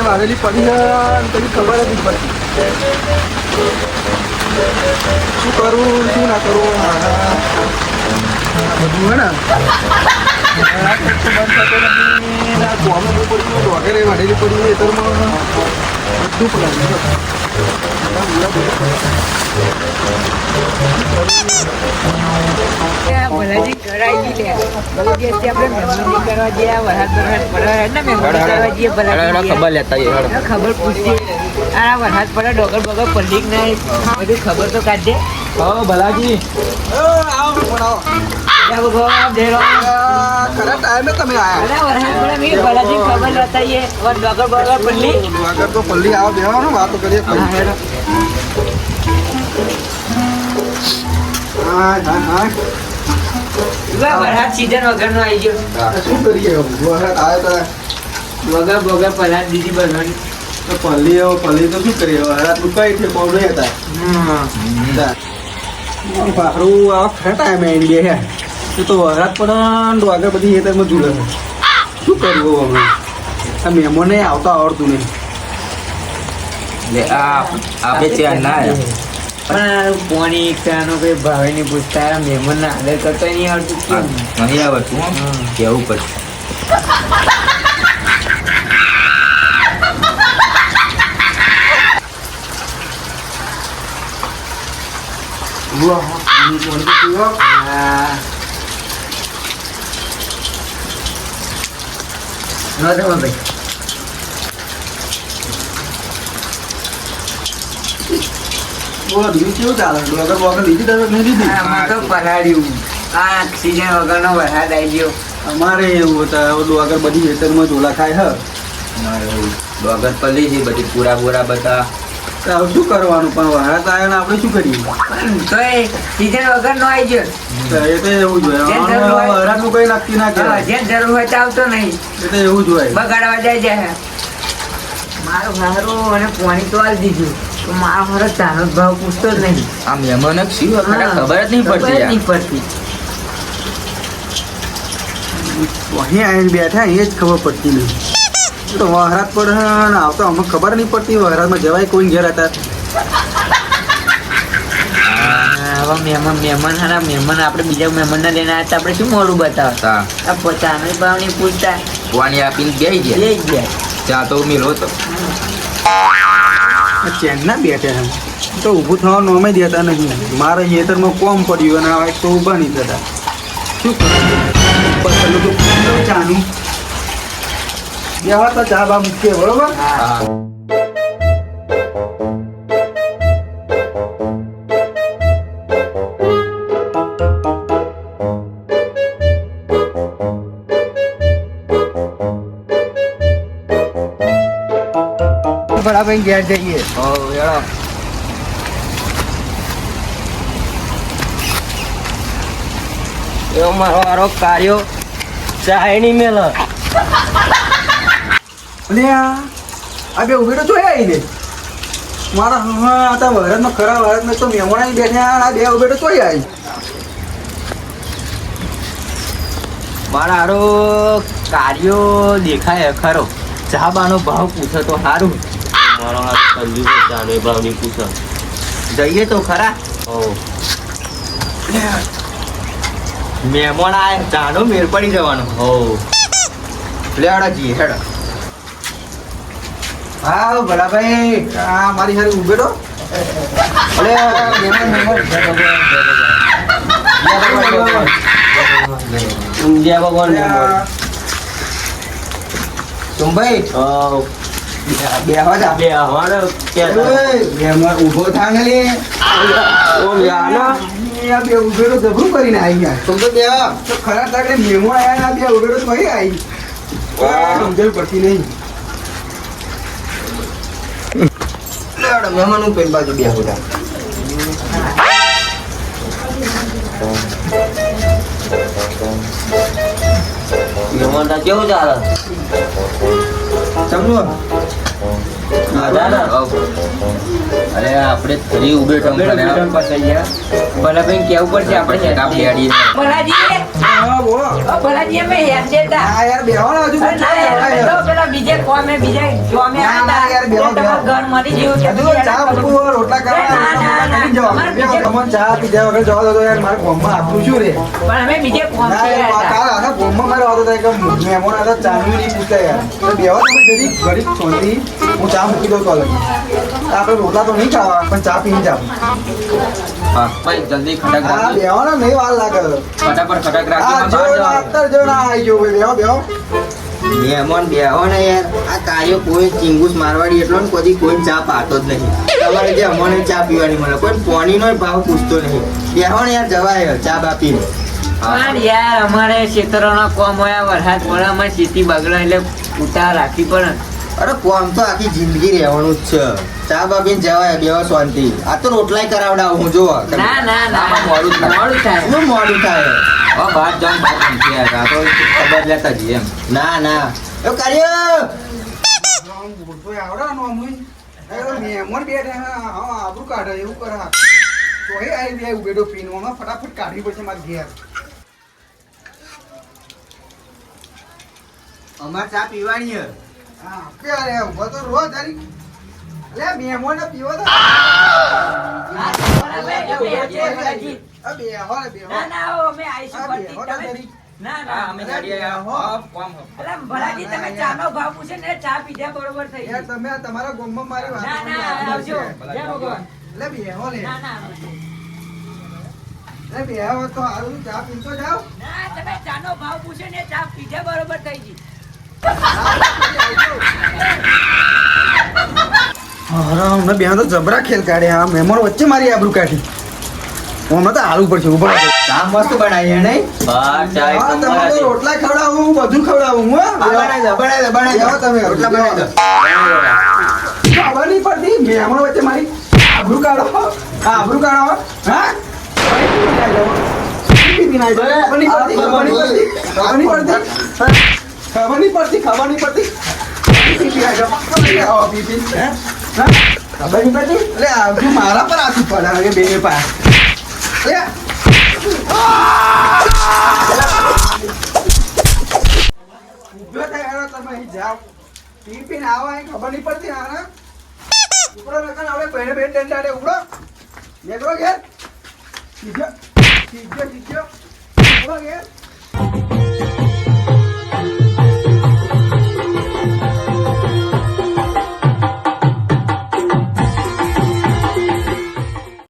મારેલી પડી કદી ખબર જ પડતી શું કરવું શું ના કરવું બધું હે ને? બહુ પડ્યું પડી છે એતરમાં બધું પડાવ્યું ખબર લેતા ખબર પૂછીએ આ વરસાદ પડે ડોગર બગર પલ્લી કે બધું ખબર તો કાઢજે. હા ભલાજી. આવો પણ આવો. તમે આયા. તો પલ્લી આવો બેહવાનું વાતો કરીએ. હા, હા હા. વરસાદ સીઝન વગરનો આવી ગયો. શું કરીએ? વરસાદ આવે તો. વગર બગર પલાટ દીધી બનવાની તો પલ્લી તો શું કરીએ વરસાદ કઈ છે પવડો હતા. પાખરું આ ખરા ટાઈમે એ તો વરસાદ પણ આગળ બધી ખેતરમાં ઝૂલે શું કરવું હવે આ મહેમાનને આવતા આવડતું નહીં. લે આ ના આયા. પણ પોણી ઈચ્છાનો કઈ ભાવે નહીં પૂછતા મહેમાન ના આદર કરતો નહીં આવડતું કેમ? નહીં આવડતું. કેવું પડશે ભાઈ. બોલો બીજું કેવું ચાલે? ડોગર બોગર લીધી તમે નહીં લીધી? આમાં તો પલાળ્યું. આ સીઝન વગરનો વરસાદ આવી ગયો. અમારે એવું હતા આગળ બધી ખેતરમાં ઝોલા ખાય હ. મારે ડોગર પલ્લી છે બધી પૂરા પૂરા બધા. શું કરવાનું? પણ વરસાદ આવ્યો ને આપણે શું કરીએ? તો એ સીઝન વગરનો આવી ગયો. એ તો એવું જોઈએ જરૂર હોય. કઈ નક્કી ના કહેવાય. જેમ જરૂર હોય તો આવતો નહીં. એ તો એવું જ બગાડવા જાય જાય મારું હારું અને પાણી તો આવી દીધું. મારો હારો ચાનો જ ભાવ પૂછતો જ નહીં. આ મહેમાનો શું ખબર જ નહીં પડતી. નહીં પડતી. અહીં આવીને બેઠા એ જ ખબર પડતી નહીં. તો વરસાદ પડે આવતો અમને ખબર નહીં પડતી વહરાતમાં જવાય કોઈ ઘેર હતા. આવા મહેમાન મહેમાન હારા મહેમાન આપણે બીજા મહેમાનને લઈને આવ્યા હતા આપણે શું મોડું બતાવતા? આ પોતાના ભાવ નહીં પૂછતા. પાણી આપીને બેસી ગયા. જ ગયા. ચા તો મિલો તો. આ ચેનના બેઠા એમ તો ઊભું થવાનું અમે દેતા નહીં. મારે ખેતરમાં કોમ પડ્યું અને હવે તો ઊભા નહીં થતા. શું કરું ચાનું. બેવા તો ચા બા મૂકીએ, બરોબર? બરાબર ઘેર જઈએ. હેડો એવો મારો હારો કાર્યો ચાય મેલ. લે આ બે ઉભેડો જોયા આવીને મારા હા આ ભારત નો ખરા વરસમાં તો મહેમાન આવી બેઠા આ બે ઉભેડો જોયા આવી મારા હારો કાર્યો દેખાય ખરો. ચાબાનો ભાવ પૂછો તો સારું મારો હાથ સંજુ છે ચાને ભાવની પૂછા જઈએ તો ખરા હો મહેમાન આય ચાનો મેર પડી જવાનો હો લેડા જઈએ હેડા હા ભલાભાઈ આ મારી હારી ઉભેડો અરે મહેમાન મહેમાન ભગવાન સોમભાઈ હો બે જા બે હવારે કે મહેમાન ઊભો થા ને લે ઓમ યાના. આ બે ઉભેડો જબરું કરીને આવી ગયા. તો તો તો ખરા તાકે મહેમાન આયા ને આ બે ઉભેડો તો અહીં આવી સમજણ પડતી નહીં. લેવડો મહેમાન હું બાજુ બે બધા મહેમાન તા કેવું ચાલે ચમલો અરે આપણે ફરી ટમ કર્યા ભલા ભાઈ કેવું પડશે આપણે કાપ લેડીએ ભલાજી હા બોલો. ભલાજી અમે હેડ દેતા. હા યાર બેહો હજુ અરે ના યાર, અમે તો પેલા બીજે કોમે બીજે જોમે યાર, બેહો. ઘર ગયું તો ચા રોટલા ના, ના, વગર જવા દો યાર મારે ગામમાં આપણું શું રે? પણ અમે બીજે કોમ આ કાલ આખા ગામમાં મારે વાતો થાય કે મહેમાન હતા ચાનું નહીં પૂછતા યાર. બેહો તમે જરી ઘડીક શાંતિ હું ચા મૂકી તો અલગ. આપણે રોટલા તો નહીં ખાવા પણ ચા પીને જાવ હા ભાઈ જલ્દી ખટક હા રાખજો. નહીં વાર લાગે. ફટાફટ ખટક હા બહાર જવાનું. અત્યારે જો ના આવી ગયો ભાઈ બેહો બેહો. મહેમાન બેહો ને યાર. આ કાર્યો કોઈ ચિંગુસ મારવાડી એટલો ને કોઈ કોઈ ચા પાતો જ નહીં. તમારે જે અમને ચા પીવાની મળે કોઈ પાણીનો ભાવ પૂછતો નહીં. બેહો ને યાર જવાય ચા બા પીને. પણ યાર અમારે ખેતરોના કોમ હોય વરસાદ પડે અમારે ખેતી બગડે એટલે ઉતાર રાખી પડે. અરે કોમ તો આખી જિંદગી રહેવાનું જ છે. ચા બા પીને જવાય બેહો શાંતિ. આ તો રોટલાય કરાવડાવું હું જો ના ના ના મોડું થાય. મોડું થાય. શું મોડું થાય? હવે બહાર જાઉં બહાર યાર. આ તો ખબર લેતા જઈએ એમ. ના ના. એ કાર્યો! આમ બોલતોય આવડે ને આમ હોય. એ મહેમાન બેઠા હા, હા, કાઢે એવું કરા તો આવી ઉભેડો પીને ફટાફટ કાઢવી પડશે મારે ઘેર અમારે ચા પીવાની ઊભો તો અલે પીવો તો. તમે- તમે. તમે તમારા ગામમાં મારી વાત ના ના આવજો. જય ભગવાન. લે બેહો ને ના ના આવજો. લે બેહો તો ચા પીતો જાવ ના તમે ચાનો ભાવ પૂછે ને ચા પીધા બરોબર થઈ ગઈ. હમણાં બે તો જબરા ખેલ કાઢે આ મેમોર વચ્ચે મારી આબરૂ કાઢી. હમણાં તો ઊભો. મસ્ત બનાવી હે હા, તમે તો બહાર રોટલા ખવડાવું હું બધું ખવડાવું હું બનાવી દો બનાવી દો બનાવી દો. તમે રોટલા બનાવી દો. ખબર નહીં પડતી. મહેમાન વચ્ચે મારી આબરૂ કાઢો. આ આબરૂ કાઢો હા. પડી પડી પડી પડતી ખબર નહીં પડતી. ખબર નહીં પડતી? ખબર નહીં પડતી મારા પર આખું પડે હવે બે પાસે ઊભો થાય તમે જાઓ. પી પીને આવો, અહીં ખબર નહીં પડતી આને. ઉપડો નકર આપણે પહેરે બે ડંડાડે ઉપડો નીકળો ઘેર. ઘેર.